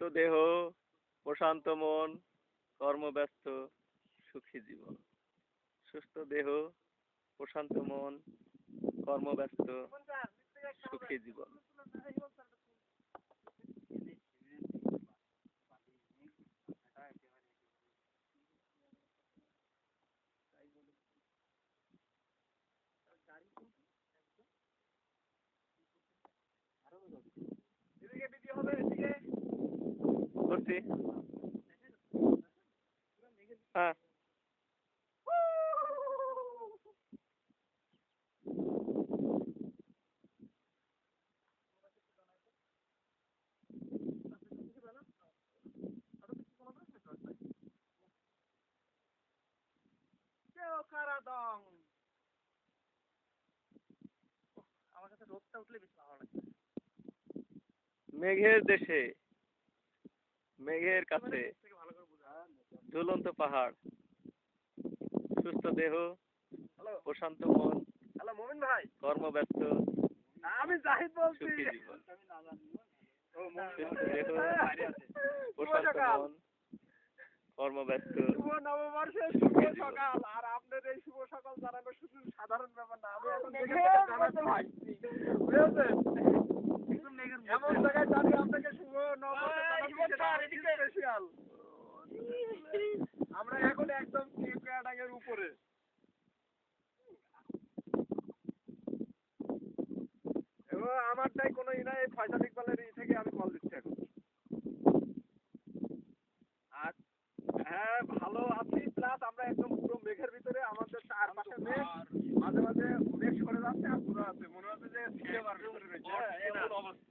সুস্থ দেহ প্রশান্ত মন কর্মব্যস্ত সুখী জীবন। সুস্থ দেহ প্রশান্ত মন কর্মব্যস্ত সুখী জীবন। করছি হ্যাঁ। আমার কাছে রোদটা উঠলে বেশি ভালো লাগে। মেঘের দেশে। মেঘের কাছে। ঝুলন্ত পাহাড়। সুস্থ দেহ প্রশান্ত মন হ্যালো মোমিন ভাই। কর্মব্যস্ত আমি জাহিদ বলছি। প্রশান্ত মন কর্মব্যস্ত শুভ নববর্ষের শুভ সকাল। আর আপনার এই শুভ সকাল জানানো শুধু সাধারণ ব্যাপার না আমি এখন জানাতে ভাই। বুঝেছেন? এমন জায়গায় স্পেশাল আমরা এখন একদম কেকড়াডাঙ্গের উপরে। এবং আমারটাই কোনো ই নাই ফয়সাল ইকবালের ই থেকে আমি কল দিচ্ছি এখন। আর হ্যাঁ ভালো আছি প্লাস আমরা একদম পুরো মেঘের ভিতরে আমাদের চারপাশে মেঘ। মাঝে মাঝে মেঘ সরে যাচ্ছে আর পুরো আছে মনে হচ্ছে যে সিনেমার ভিতরে রয়েছে। হ্যাঁ, অবস্থা